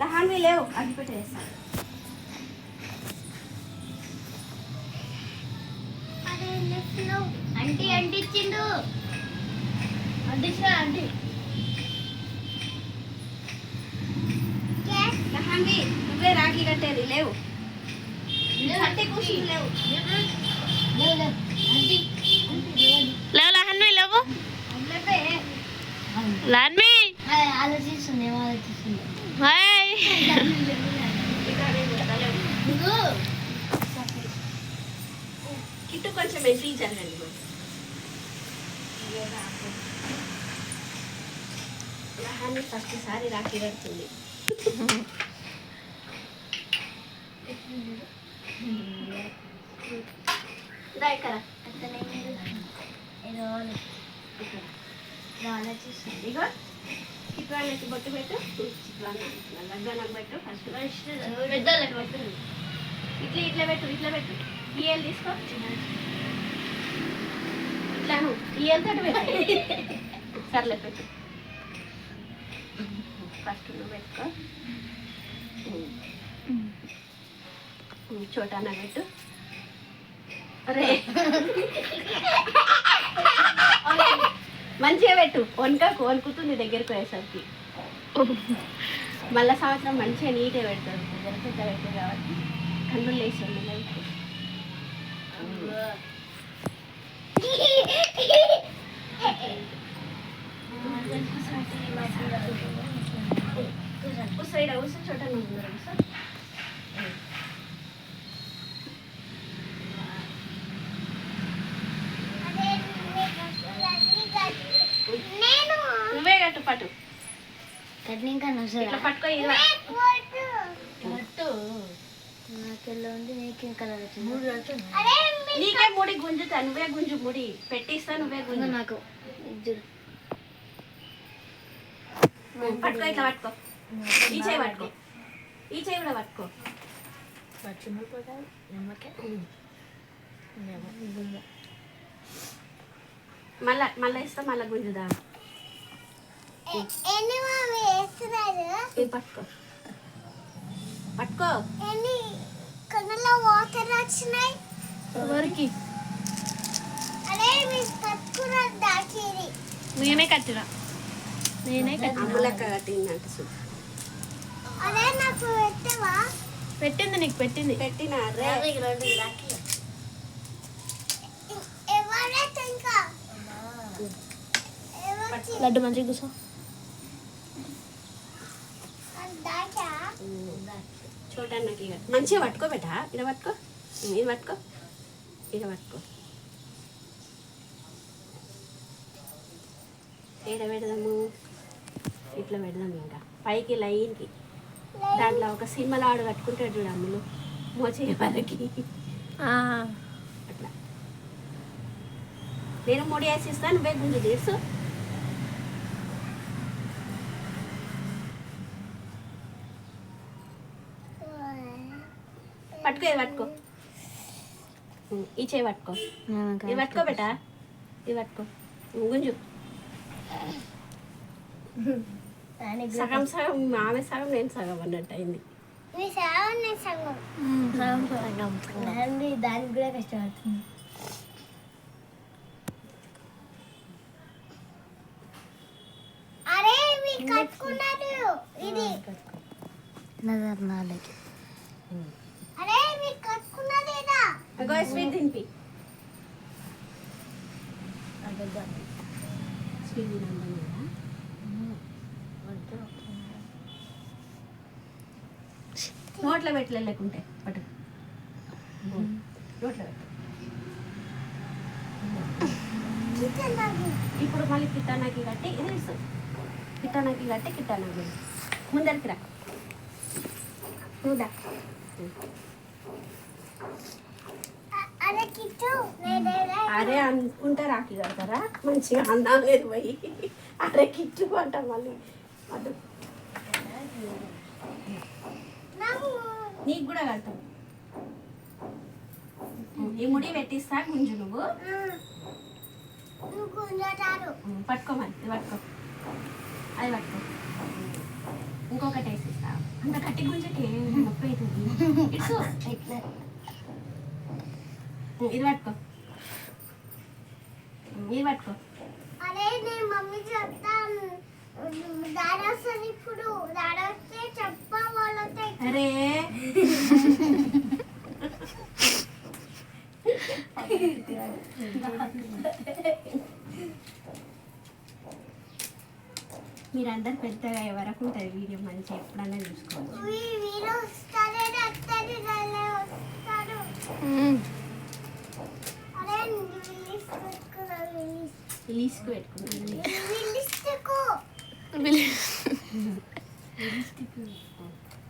దహాన్వి లేవు అగ్గిపెట్టి వేస్తాను అంటీ అంటీ ఇచ్చిండు అంటించా అంటీ. దహాన్వి నువ్వే రాఖీ కట్టేది లేవు. కట్టి కూర్చుని లేవు. లేవు లాహన్వి లేవు. లాన్వి ఆలోచిస్తుంది ఏం ఆలోచిస్తుంది హాయ్ కిట్టు కొంచెం ఎట్టి జరగండి మరి. దహాన్వి ఫస్ట్ సారి రాఖీ కడుతుంది ఇక్కడ ఏదో ఆలోచిస్తుంది ఇగో చిత్రానికి బొట్టు పెట్టు లగ్గానికి పెట్టు ఫస్ట్ పెద్దోళ్ళకి పెట్టు ఇట్లా ఇట్లా పెట్టు ఇట్లా పెట్టు ఇయలు తీసుకో ఇట్లా నువ్వు ఇయలతో పెట్టు సర్లే పెట్టు ఫస్ట్ నువ్వు పెట్టుకో చోటానా పెట్టు అరే మంచిగా పెట్టు వనకకు వణుకుతుంది దగ్గరికి పోయేసరికి మళ్ళా సంవత్సరం మంచిగా నీట్గా పెద్ద పెట్టారు కాబట్టి కన్నులు వేస్తుంది లైట్ సైడ్ అవసరం చోట నువ్వు సార్ నేను నువ్వే కట్టు పట్టు కట్నింకా ఇట్లా పట్టుకో నాకెళ్ళ ఉంది? నీకేం కలర్ వచ్చింది? నీకే ముడి గుంజుతా నువ్వే గుంజు ముడి. పెట్టిస్తా నువ్వే గుంజు. నాకు. ఇది పట్టుకో ఇట్లా పట్టుకో. ఈ చేయి పట్టుకో. ఈ చేయి కూడా పట్టుకో. మళ్ళా మళ్ళా ఇస్తా మళ్ళా గుంజుదా? పట్టుకో. పట్టుకో. ఎన్ని కన్నులో వాటర్ వచ్చినాయి? ఎవరికి? అదే మీరు కట్టుకున్న దాచేది నేనే కట్టిన. నేనే కట్టిన. అమ్మలక్క కట్టిందంట చూడు. అదే నాకు పెట్టవా? పెట్టింది నీకు పెట్టింది. పెట్టిన లడ్డు మంచిగా కూర్చో. ఇక మంచిగా పట్టుకో బెట ఇలా పట్టుకో. ఇది పట్టుకో. ఇలా పట్టుకో. ఏడ పెడదాము? ఇట్లా పెడదాం ఇంకా. పైకి లైన్కి. దాంట్లో ఒక సినిమలాడు కట్టుకుంటాడు చూడు అమ్ములు. మోచే వరకి. అట్లా. నేను ముడి వేసి ఇస్తాను నువ్వే గుంజు తీసు పట్టుకో ఇది పట్టుకో. ఈ చేయి పట్టుకో. ఇది పట్టుకో బెట. ఇది పట్టుకో. గుంజు సగం సగం ఆమె సగం నేను సగం అన్నట్టు అయింది. దానికి కూడా కష్టపడుతుంది. కట్టుకున్నారు. ఇది. నాలుగు. అరే నోట్లో పెట్టలే లేకుంటే. పట్టు. నోట్లో పెట్టు. ఇప్పుడు మళ్ళీ కిట్టానాకి కట్టి ఇస్తాం కిట్టానాకి కట్టి కిట్టానాకి ముందరికి రా. నువ్వుదా అరే కిట్టు నేను అరే అనుకుంటే రాఖీ కడతారా? మంచిగా అందాం లేదు పోయి అరే కిట్టు అంట మళ్ళీ. అటు. నాకు కూడా కడతాం. ఈ ముడి పెట్టిస్తా గుంజు నువ్వు. గుంజటారు పట్టుకో అది పట్టుకో. ఇంకొకటి వేసిస్తా అంత కట్టి గుంజకే నొప్పి అవుతుంది ఇట్సు ఇట్లా ఇది పట్టుకో ఇది పట్టుకో అరే నేను మమ్మీ చెప్తాను డాడీ వస్తుంది ఇప్పుడు డాడీ వస్తే చెప్ప వాళ్ళతో అరే మీరందరు పెద్దగా అయ్యే వరకు ఉంటుంది వీడియో మంచిగా ఎప్పుడన్నా చూసుకోవచ్చు. లీస్కు పెట్టుకున్నాను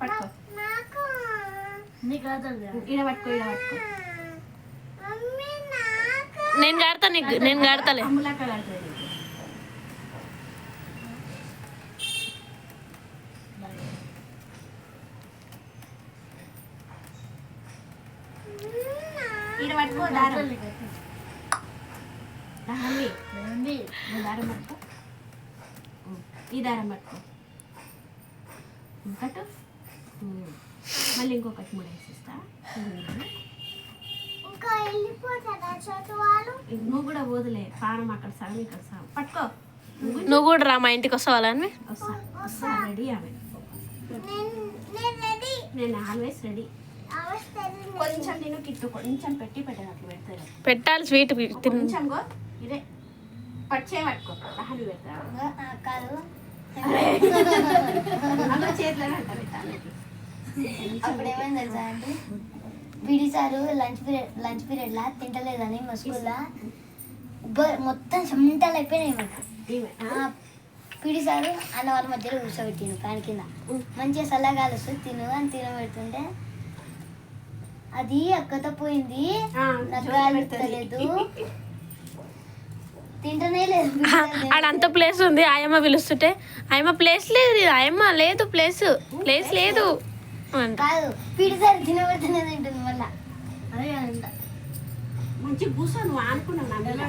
పట్టుకో నాకు? పట్టుకో పట్టుకో. నేను కడతా నీకు నేను కడతలే అమ్ములాక కడుతుంది నీకు ఈడ పట్టుకో దారం దారం నువ్వు దారం పట్టుకో. ఈ దారం పట్టుకో. మళ్ళీ ఇంకొకటి మూడు వేసిస్తా. ఉమ్. ఇంకా వెళ్ళిపోతారా చోటు వాళ్ళు? నువ్వు కూడా వదిలే పానం అక్కడ సగం ఇక్కడ సగం. పట్టుకో. నువ్వు కూడా రా మా ఇంటికి వస్తావాలని వస్తా వస్తా. రెడీ ఆమె నేను నేను రెడీ. నేను ఆల్వేస్ రెడీ. కొంచెం నేను కిట్టు కొంచెం పెట్టి పెట్టాను అట్లా పెడతాను పెట్టాలి స్వీట్ తిన్. కొంచెం ఇదే పచ్చే పట్టుకో కాదు. అంట పెట్టాలి అప్పుడు ఏమైంది తెలుసా అంటే PD sir lunch period lunch పీరియడ్లా? తింటలేదని మా స్కూల్లో. మొత్తం చెమటలు అయిపోయినాయి మాకు? పీడి సారు అన్న వాళ్ళ మధ్యలో కూర్చోబెట్టిండు ఫ్యాన్ కింద. మంచిగా చల్లగాలి వస్తుంది తిను అని తినబెడుతుంటే అది అక్కతో పోయింది. నాకు గాలి పెడతది. ఎత్తలేదు. తింటనే లేదు. ఆడ అంత ప్లేస్ ఉంది ఆయమ్మ పిలుస్తుంటే. ఆయమ్మ ప్లేస్ లేదు ఆయమ్మ లేదు ప్లేస్ ప్లేస్ లేదు అంట. కాదు పీడి సారు తినబెడుతూనే తింటుంది మళ్ళా. అదే అంట. మంచి కూర్చో నువ్వు అనుకున్నావు అందులో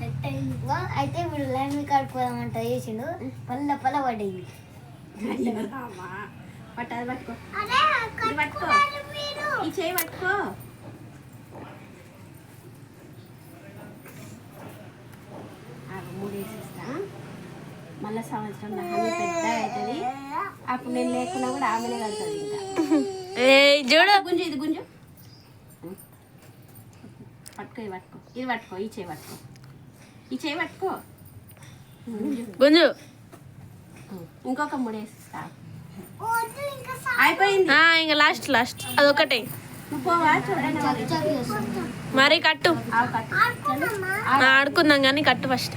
సెట్ అయింది వా, అయితే వీడు లైన్ మీ కాడిపోదామంట చేసిండు పల్ల పల్ల పడ్డాయి అమ్మా పట్టు అది పట్టుకో ఇది పట్టుకో ఈ చేయి పట్టుకో ఆగు, మూడు వేసిస్తా మళ్ళా సంవత్సరం ఆమె పెద్ద అవుతుంది. అప్పుడు నేను లేకున్నా కూడా ఆమెనే కడుతుంది ఇంకా. ఏ చూడు. గుంజు ఇది గుంజు. పట్టుకో ఇది పట్టుకో. ఇది పట్టుకో ఈ చేయి పట్టుకో. ఈ చేయి పట్టుకో. గుంజు. గుంజు. ఇంకొక మూడు వేసిస్తా. అయిపోయింది. ఆ, ఇంకా లాస్ట్ లాస్ట్ అదొకటే నువ్వు పోవా చూడండి. మరి కట్టు. ఆడుకుందాం కానీ కట్టు ఫస్ట్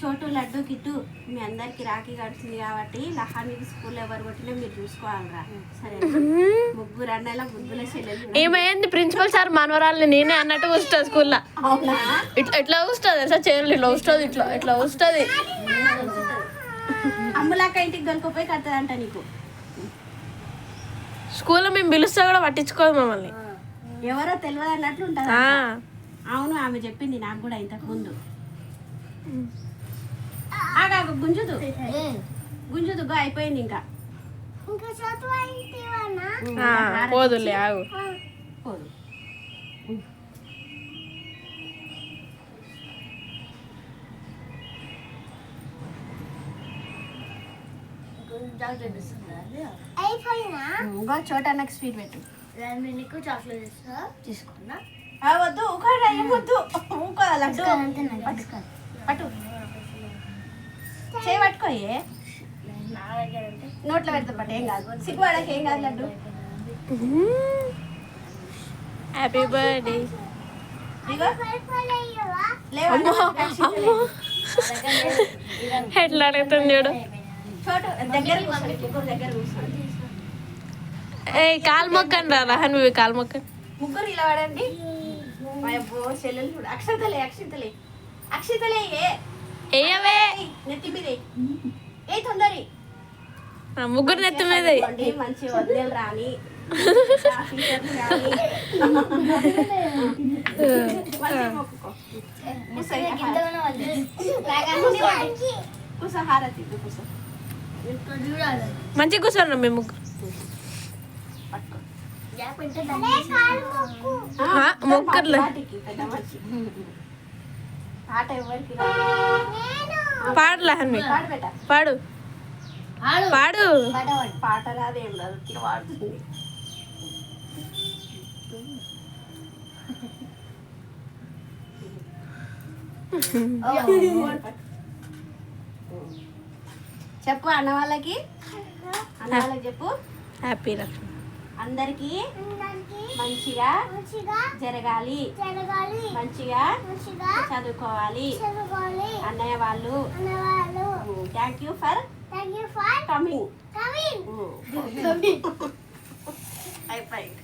చోటు లడ్డు కిట్టు మీ అందరికి రాఖీ కడుతుంది కాబట్టి లహానికి స్కూల్ ఎవరు కొట్టినా మీరు చూసుకోవాలిరా. సరే ముగ్గురు అన్నల ముగ్గుల చెల్లెలు ఏమైంది? ప్రిన్సిపల్ సార్ మనవరాల్ని నేనే అన్నట్టు వస్తుంది స్కూల్లో. ఇట్లా ఎట్లా వస్తుంది తెలుసా? చీరలు ఇట్లా వస్తుంది ఇట్లా ఇట్లా వస్తుంది అమ్ములాక ఇంటికి దొరికిపోయి కట్టదంట నీకు. స్కూల్లో మేము పిలుస్తే కూడా పట్టించుకోదు మమ్మల్ని. ఎవరో తెలియదు అన్నట్లు ఉంటుంది ఆ, అవును ఆమె చెప్పింది నాకు కూడా ఇంతకు ముందు. ఆగాగు గుంజుదు గుంజుదు గో అయిపోయింది ఇంకా. పోదులే ఆగు. అయిపోయినా ఇంకో చోట నాకు స్వీట్ పెట్టు. నీకు చాక్లెట్ ఇస్తా తీసుకున్నా. ఆ, వద్దు ఊకోడా ఏం వద్దు. ఊకో లడ్డు. పట్టు. చేయి పట్టుకోయే నోట్లో పెడతా పట్టు ఏం కాదు. సిగ్గువాడకి ఏం కాదు లడ్డు. హ్యాపీ బర్త్డే ఎట్లా అడుగుతుంది చూడు. ఏ కాలు మొక్కండి రా రహన్ బేబీ కాలు మొక్కండి. ముగ్గురు ఇలా చెల్లెలు చూడు. అక్షతలే అక్షతలే. అక్షతలే ఏయవే నెత్తి మీద. ఏ తొందరి ఆ, ముగ్గురు నెత్తి మీద. మంచి వదిలేలు రాని. ఆఫీసర్లు రాని మంచిగా మొక్కుకో. కూర్చో ఇంకా. కూసో హారతి ఇవ్వు, కూసో మంచిగా కూర్చోండి మేము మొక్కర్లే. పాడలే హన్వి పాడు పాడు పాట రాదు రాదు పాడుతుంది చెప్పు అన్న వాళ్ళకి. అన్న వాళ్ళకి చెప్పు. హ్యాపీ లక్ష్మి. అందరికి మంచిగా జరగాలి. మంచిగా చదువుకోవాలి. అన్నయ్య వాళ్ళు. థ్యాంక్ యూ ఫర్ కమింగ్ అయిపోయింది.